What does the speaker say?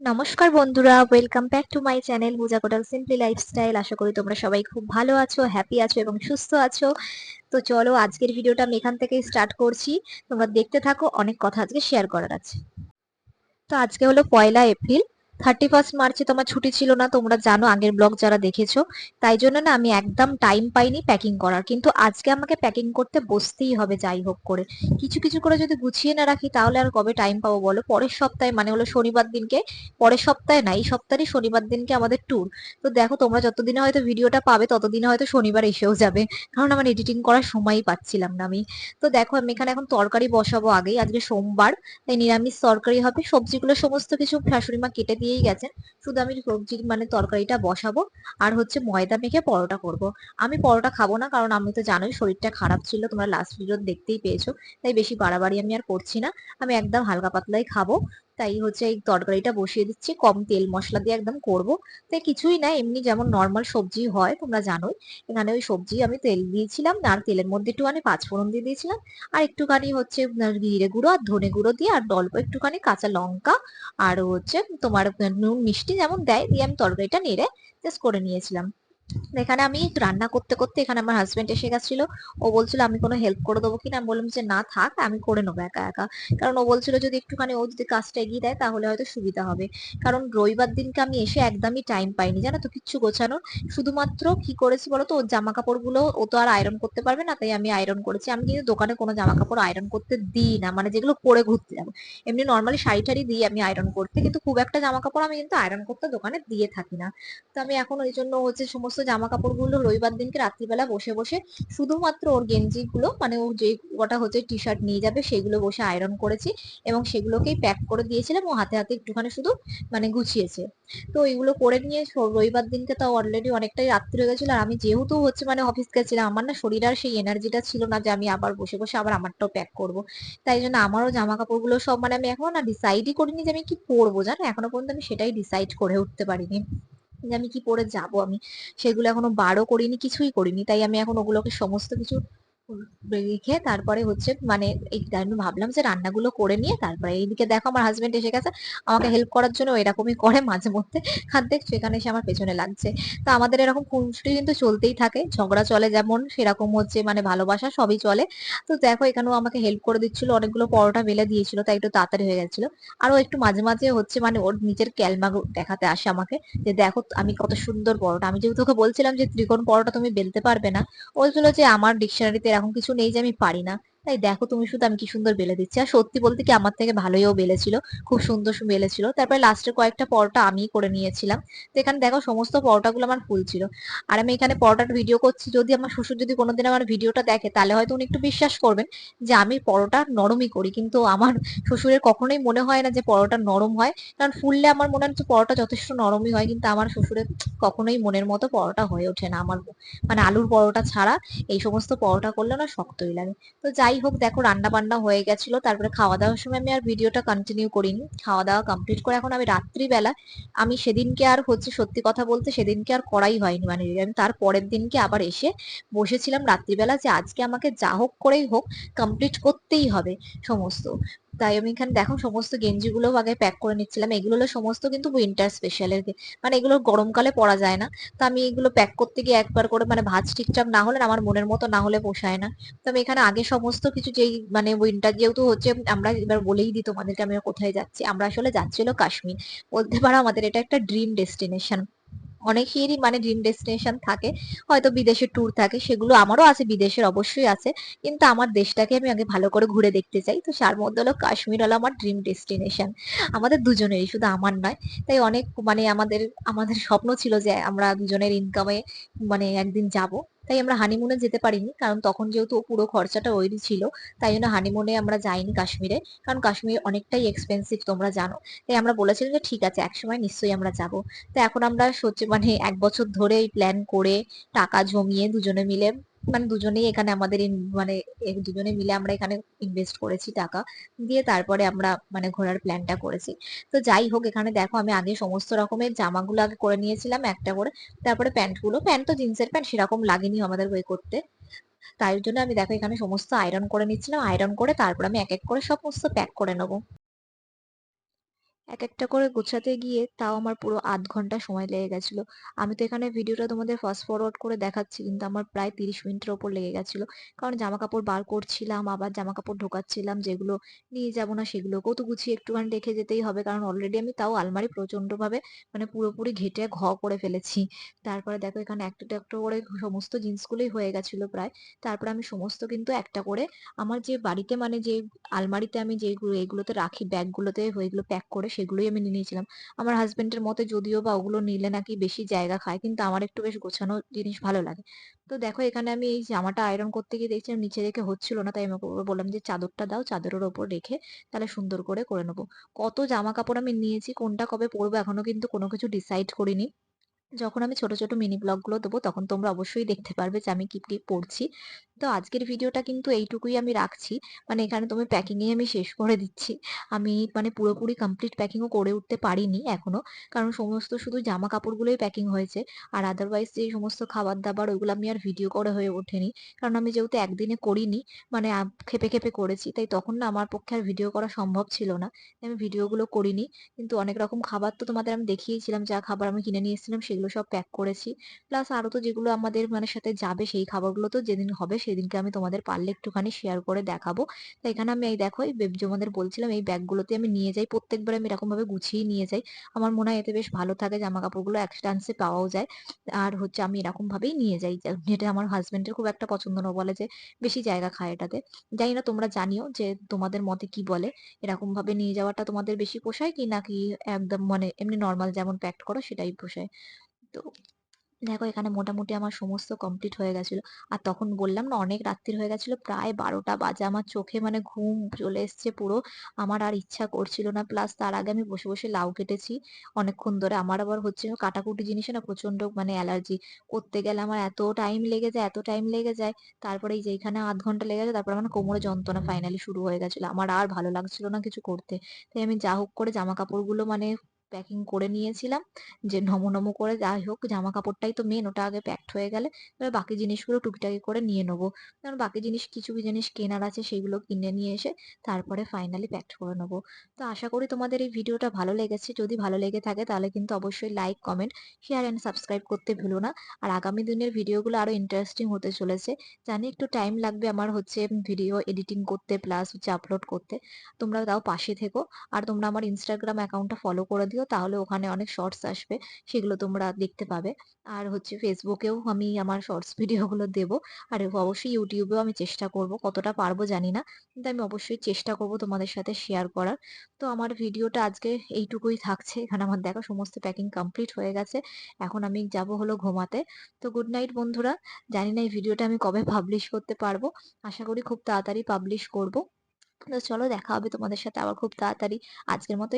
নমস্কার বন্ধুরা welcome back to my channel Puja Kotal simply lifestyle আশা করি তোমরা সবাই খুব ভালো আছো হ্যাপি আছো এবং সুস্থ আছো। তো চলো, আজকের ভিডিওটা আমি এখান থেকে স্টার্ট করছি। তোমরা দেখতে থাকো, অনেক কথা আজকে শেয়ার করার আছে। তো আজকে হলো পয়লা এপ্রিল। থার্টি ফার্স্ট মার্চে তোমার ছুটি ছিল না, তোমরা জানো আগের ব্লগ যারা দেখেছ, তাই জন্য না আমি একদম টাইম পাইনি প্যাকিং করার। কিন্তু আজকে আমাকে প্যাকিং করতে বসতেই হবে যাই হোক করে। কিছু কিছু করে যদি গুছিয়ে না রাখি, তাহলে আর কবে টাইম পাবো বলো? পরের সপ্তাহে মানে হলো শনিবার দিনকে, পরের সপ্তাহে না, এই সপ্তাহে শনিবার দিনকে আমাদের ট্যুর তো দেখো তোমরা যতদিনে হয়তো ভিডিওটা পাবে, ততদিনে হয়তো শনিবার এসেও যাবে। কারণ আমার এডিটিং করার সময়ই পাচ্ছিলাম না আমি। তো দেখো আমি এখানে এখন তরকারি বসাবো আগেই, আজকে সোমবার, তাই নিরামিষ তরকারি হবে, সবজিগুলো সমস্ত কিছু শাশুড়ি মা কেটে দিয়েই গেছেন। শুধু আমি সবজি মানে তরকারিটা বসাবো আর হচ্ছে ময়দা মেখে পরোটা করব। আমি পরোটা খাব না কারণ আমি তো জানোই শরীরটা খারাপ ছিল, তোমরা লাস্ট ভিডিও দেখতেই পেয়েছ। তাই বেশি বাড়াবাড়ি আমি আর করছি না। আমি একদম হালকা পাতলাই খাব। তাই হচ্ছে এই তরকারিটা বসিয়ে দিচ্ছি। কম তেল মশলা দিয়ে একদম করব। তাই কিছুই না, এমনি যেমন নর্মাল সবজি হয়, তোমরা জানোই। এখানে ওই সবজি আমি তেল দিয়েছিলাম, আর তেলের মধ্যে একটুখানি পাঁচফোড়ন দিয়ে দিয়েছিলাম। আর একটুখানি হচ্ছে জিরে গুঁড়ো আর ধনে গুঁড়ো দিয়ে, আর অল্প একটুখানি কাঁচা লঙ্কা আর হচ্ছে তোমার নুন মিষ্টি যেমন দেয়, দিয়ে আমি তরকারিটা নেড়ে জাস্ট করে নিয়েছিলাম। এখানে আমি রান্না করতে করতে এখানে আমার হাজবেন্ড এসে গেছিল। ও বলছিল, আমি কোনো হেল্প করে দেবো কিনা? আমি বললাম যে, না, থাক, আমি করে নেব একা একা। কারণ ও বলছিল, যদি একটুখানি ও যদি কাজটা এগিয়ে দেয়, তাহলে হয়তো সুবিধা হবে। কারণ রবিবার দিনকে আমি এসে একদমই টাইম পাইনি, জানো তো, কিচ্ছু গোছানো। শুধুমাত্র কি করেছি বলতো, ওর জামা কাপড়গুলো ও তো আর আয়রন করতে পারবে না, তাই আমি আয়রন করেছি। আমি কিন্তু দোকানে কোনো জামা কাপড় আয়রন করতে দিই না মানে যেগুলো পরে ঘুরতে যাব। এমনি নর্মালি শাড়ি টাড়ি দিই আমি আয়রন করতে, কিন্তু খুব একটা জামা কাপড় আমি কিন্তু আয়রন করতে দোকানে দিয়ে থাকি না। তো আমি এখন ওই জন্য হচ্ছে সমস্ত জামা কাপড়গুলো রবিবার দিনকে রাত্রিবেলা বসে বসে শুধুমাত্র ওর গেঞ্জি গুলো মানে ও যে কটা হচ্ছে টি শার্ট নিয়ে যাবে সেগুলো বসে আয়রন করেছি এবং সেগুলোকেই প্যাক করে দিয়েছিলাম ও হাতে হাতে একটুখানি শুধু মানে গুছিয়েছে। তো এগুলো করে নিয়ে রবিবার দিনকে তো অলরেডি অনেকটাই রাত্রি হয়ে গেছিল আর আমি যেহেতু হচ্ছে মানে অফিস গেছিলাম, আমার না শরীর আর সেই এনার্জিটা ছিল না যে আমি আবার বসে বসে আবার আমারটাও প্যাক করব। তাই জন্য আমারও জামা কাপড়গুলো সব মানে আমি এখনও না ডিসাইডই করিনি যে আমি কি পরবো, জানো? এখনও পর্যন্ত আমি সেটাই ডিসাইড করে উঠতে পারিনি। যে আমি কি পরে যাব? আমি সেগুলো এখনও বারও করিনি, কিছুই করিনি। তাই আমি এখন ওগুলোকে সমস্ত কিছু রেখে তারপরে হচ্ছে মানে এই আমি ভাবলাম যে রান্নাগুলো করে নিয়ে তারপরে এইদিকে দেখো আমার হাজবেন্ড এসে গেছে, আমাকে হেল্প করার জন্য এরকমই করে মাঝে মধ্যে। দেখ সেখানে এসে আমার পেছনে লাগছে। তো আমাদের এরকম খুনসুটি কিন্তু চলতেই থাকে, ঝগড়া চলে যেমন, সেরকম হচ্ছে মানে ভালোবাসা সবই চলে। তো দেখো এখানেও আমাকে হেল্প করে দিচ্ছিল, অনেকগুলো পরোটা মেলে দিয়েছিল, তাই একটু তাড়াতাড়ি হয়ে গেছিল। আর ও একটু মাঝে মাঝে হচ্ছে মানে ওর নিজের ক্যালমা দেখাতে আসে আমাকে, যে দেখো আমি কত সুন্দর পরোটা। আমি যেহেতু ওকে বলছিলাম যে ত্রিকোণ পরোটা তুমি বেলতে পারবে না বলছিল যে আমার ডিকশনারিতে এরকম কিছু নেই যে আমি পারি না। তাই দেখো তুমি শুধু আমি কি সুন্দর বেলে দিচ্ছি। আর সত্যি বলতে কি আমার থেকে ভালোইও বেলেছিল, খুব সুন্দর বেলেছিল। তারপরে লাস্টে কয়েকটা পরোটা আমি করে নিয়েছিলাম। তো এখানে দেখো সমস্ত পরোটাগুলো আমার ফুল ছিল। আর আমি এখানে পরোটার ভিডিও করছি। যদি আমার শ্বশুর যদি কোনোদিন আমার ভিডিওটা দেখে, তাহলে হয়তো উনি একটু বিশ্বাস করবেন যে আমি পরোটা নরমই করি। কিন্তু আমার শ্বশুরের কখনোই মনে হয় না যে পরোটা নরম হয়। কারণ ফুললে আমার মনে হচ্ছে পরোটা যথেষ্ট নরমই হয়। কিন্তু আমার শ্বশুরের কখনোই মনের মতো পরোটা হয়ে ওঠে না। আমার মানে আলুর পরোটা ছাড়া এই সমস্ত পরোটা করলে না শক্তই লাগে। তো যাই হোক, দেখো রান্না বান্না হয়ে গেছিল, তারপরে খাওয়া দাওয়ার সময় আমি আর ভিডিওটা কন্টিনিউ করিনি। খাওয়া দাওয়া কমপ্লিট করে এখন আমি রাত্রিবেলা, আমি সেদিনকে আর হচ্ছে সত্যি কথা বলতে সেদিনকে আর করাই হয়নি মানে আমি তার পরের দিনকে আবার এসে বসেছিলাম রাত্রিবেলা যে আজকে আমাকে যা হোক করেই হোক কমপ্লিট করতেই হবে সমস্ত। তাই আমি এখানে দেখো সমস্ত গেঞ্জিগুলো আগে প্যাক করে নিচ্ছিলাম। এগুলো হলো সমস্ত কিন্তু উইন্টার স্পেশালের মানে এগুলো গরমকালে পরা যায় না। তো আমি এগুলো প্যাক করতে গিয়ে একবার করে মানে ভাঁজ ঠিকঠাক না হলে আমার মনের মতো না হলে পোষায় না। তো আমি এখানে আগে সমস্ত কিছু যেই মানে উইন্টার যেহেতু হচ্ছে, আমরা এবার বলেই দিই তোমাদেরকে আমি কোথায় যাচ্ছি। আমরা আসলে যাচ্ছি হলো কাশ্মীর। বলতে পারো আমাদের এটা একটা ড্রিম ডেস্টিনেশন অনেকেরই মানে ড্রিম ডেস্টিনেশন থাকে, হয়তো বিদেশে ট্যুর থাকে, সেগুলো আমারও আছে, বিদেশের অবশ্যই আছে, কিন্তু আমার দেশটাকে আমি আগে ভালো করে ঘুরে দেখতে চাই। তো তার মধ্যে হলো কাশ্মীর হলো আমার ড্রিম ডেস্টিনেশন আমাদের দুজনেরই, শুধু আমার নয়, তাই অনেক মানে আমাদের আমাদের স্বপ্ন ছিল যে আমরা দুজনের ইনকামে মানে একদিন যাব। তাই আমরা হানিমুনে যেতে পারিনি। কারণ তখন যেহেতু পুরো খরচাটা ওইরই ছিল, তাই জন্য হানিমুনে আমরা যাইনি কাশ্মীরে। কারণ কাশ্মীর অনেকটাই এক্সপেন্সিভ তোমরা জানো। তাই আমরা বলেছিলাম যে, ঠিক আছে, একসময় নিশ্চয়ই আমরা যাব। তো এখন আমরা সত্যি মানে এক বছর ধরে এই প্ল্যান করে টাকা জমিয়ে দুজনে মিলে মানে দুজনেই এখানে আমাদের মানে দুজনে মিলে আমরা এখানে ইনভেস্ট করেছি টাকা। দিয়ে তারপরে আমরা মানে ঘোরার প্ল্যানটা করেছি। তো যাই হোক, এখানে দেখো আমি আগে সমস্ত রকমের জামাগুলো আগে করে নিয়েছিলাম একটা করে। তারপরে প্যান্টগুলো প্যান্ট তো জিন্সের প্যান্ট সেরকম লাগেনি আমাদের ওয়ে করতে। তাই জন্য আমি দেখো এখানে সমস্ত আয়রন করে নিচ্ছিলাম। আয়রন করে তারপর আমি এক এক করে সমস্ত প্যাক করে নেব। এক একটা করে গোছাতে গিয়ে তাও আমার পুরো আধ ঘণ্টা সময় লেগে গেছিল। আমি তো এখানে ভিডিওটা তোমাদের ফাস্ট ফরওয়ার্ড করে দেখাচ্ছি, কিন্তু আমার প্রায় তিরিশ মিনিটের ওপর লেগে গেছিল। কারণ জামা কাপড় বার করছিলাম, আবার জামা কাপড় ঢোকাচ্ছিলাম, যেগুলো নিয়ে যাব না সেগুলোকেও তো গুছিয়ে একটুখানি রেখে যেতেই হবে, কারণ অলরেডি আমি তাও আলমারি প্রচণ্ড ভাবে মানে পুরোপুরি ঘেটে ঘ করে ফেলেছি। তারপরে দেখো এখানে একটা একটা করে সমস্ত জিনিসগুলোই হয়ে গেছিল প্রায়। তারপরে আমি সমস্ত কিন্তু একটা করে আমার যে বাড়িতে মানে যে আলমারিতে আমি যেগুলো এগুলোতে রাখি, ব্যাগগুলোতে ওইগুলো প্যাক করে সেগুলোই আমি নিয়ে নিয়েছিলাম। আমার হাজবেন্ডের মতে যদিও বা ওগুলো নিলে নাকি বেশি জায়গা খায়, কিন্তু আমার একটু বেশ গোছানো জিনিস ভালো লাগে। তো দেখো এখানে আমি এই জামাটা আয়রন করতে গিয়ে দেখছিলাম নিচে রেখে হচ্ছিল না, তাই আমি বললাম যে চাদরটা দাও, চাদরের ওপর রেখে তাহলে সুন্দর করে করে নেব। কত জামা কাপড় আমি নিয়েছি, কোনটা কবে পরবো এখনও কিন্তু কোনো কিছু ডিসাইড করিনি। যখন আমি ছোট ছোট মিনি ব্লগগুলো দেবো তখন তোমরা অবশ্যই দেখতে পারবে যে আমি কি কি পড়ছি তো আজকের ভিডিওটা কিন্তু এইটুকুই আমি রাখছি। মানে এখানে তুমি প্যাকিংয়ে আমি শেষ করে দিচ্ছি। আমি মানে পুরোপুরি কমপ্লিট প্যাকিংও করে উঠতে পারিনি এখনও। কারণ সমস্ত শুধু জামা কাপড়গুলোই প্যাকিং হয়েছে। আর আদারওয়াইজ যে সমস্ত খাবার দাবার ওইগুলো আমি আর ভিডিও করে হয়ে ওঠেনি। কারণ আমি যেহেতু একদিনে করিনি মানে খেপে খেপে করেছি। তাই তখন না আমার পক্ষে আর ভিডিও করা সম্ভব ছিল না। আমি ভিডিওগুলো করিনি। কিন্তু অনেক রকম খাবার তো তোমাদের আমি দেখিয়েছিলাম, যা খাবার আমি কিনে নিয়ে এসেছিলাম, সেগুলো সব প্যাক করেছি। প্লাস আরও তো যেগুলো আমাদের মানে সাথে যাবে, সেই খাবারগুলো তো যেদিন হবে সেদিনকে আমি তোমাদের পারলে একটুখানি শেয়ার করে দেখাবো। তো এখানে আমি এই দেখো, এই তোমাদের বলছিলাম, এই ব্যাগগুলোতে আমি নিয়ে যাই। প্রত্যেকবার আমি এরকমভাবে গুছিয়ে নিয়ে যাই। আমার মনে হয় এতে বেশ ভালো থাকে জামা কাপড়গুলো এক পাওয়াও যায়। আর হচ্ছে আমি এরকম ভাবেই নিয়ে যাই। যেটা আমার হাজবেন্ডের খুব একটা পছন্দ না বলে যে বেশি জায়গা খায় এটাতে। জানি না তোমরা জানিও যে তোমাদের মতে কি বলে। এরকমভাবে নিয়ে যাওয়াটা তোমাদের বেশি পোষায় কি নাকি একদম মানে এমনি নর্মাল যেমন প্যাক করো সেটাই পোষায়। তো দেখো এখানে মোটামুটি আমার সমস্ত কমপ্লিট হয়ে গেছিল। আর তখন বললাম না, অনেক রাত্রির হয়ে গেছিল, প্রায় বারোটা বাজে। আমার চোখে মানে ঘুম চলে এসছে পুরো। আমার আর ইচ্ছা করছিল না। প্লাস তার আগে আমি বসে বসে লাউ কেটেছি। অনেকক্ষণ ধরে। আমার আবার হচ্ছে কাটাকুটি জিনিসে না প্রচণ্ড মানে অ্যালার্জি করতে গেলে আমার এত টাইম লেগে যায়, এত টাইম লেগে যায়। তারপরে এই যে এখানে আধ ঘণ্টা লেগে যায় তারপরে আমার কোমরে যন্ত্রণা ফাইনালি শুরু হয়ে গেছিল। আমার আর ভালো লাগছিল না কিছু করতে। তাই আমি যা হোক করে জামা কাপড়গুলো মানে প্যাকিং করে নিয়েছিলাম। যে নমো নমো করে যাই হোক জামা কাপড়টাই তো মেন ওটা আগে প্যাকড হয়ে গেলে এবার বাকি জিনিসগুলো টুকিটাকি করে নিয়ে নেব। কারণ বাকি জিনিস, কিছু জিনিস কেনার আছে সেগুলো কিনে নিয়ে এসে তারপরে ফাইনালি প্যাকড করে নেব। তো আশা করি তোমাদের এই ভিডিওটা ভালো লেগেছে। যদি ভালো লেগে থাকে তাহলে কিন্তু অবশ্যই like comment share and subscribe করতে ভুলো না। আর আগামী দিনের ভিডিওগুলো আরও ইন্টারেস্টিং হতে চলেছে। জানি একটু টাইম লাগবে আমার হচ্ছে ভিডিও এডিটিং করতে প্লাস হচ্ছে আপলোড করতে। তোমরা তাও পাশে থেকো। আর তোমরা আমার ইনস্টাগ্রাম অ্যাকাউন্টটা ফলো করে দিও। তাহলে ওখানে অনেক শর্টস আসবে, সেগুলো তোমরা দেখতে পাবে। আর হচ্ছে ফেসবুকেও আমি আমার শর্টস ভিডিওগুলো দেবো। আর অবশ্যই ইউটিউবেও আমি চেষ্টা করব, কতটা পারব জানি না, কিন্তু আমি অবশ্যই চেষ্টা করব তোমাদের সাথে শেয়ার করার। তো আমার ভিডিওটা আজকে এইটুকুই থাকছে, এখানে আমার দেখো সমস্ত প্যাকিং কমপ্লিট হয়ে গেছে, এখন আমি যাব হলো ঘুমাতে। তো গুড নাইট বন্ধুরা, জানি না এই ভিডিওটা আমি কবে পাবলিশ করতে পারব, আশা করি খুব তাড়াতাড়ি পাবলিশ করব। তো চলো দেখা হবে তোমাদের সাথে আবার খুব তাড়াতাড়ি, আজকের মতো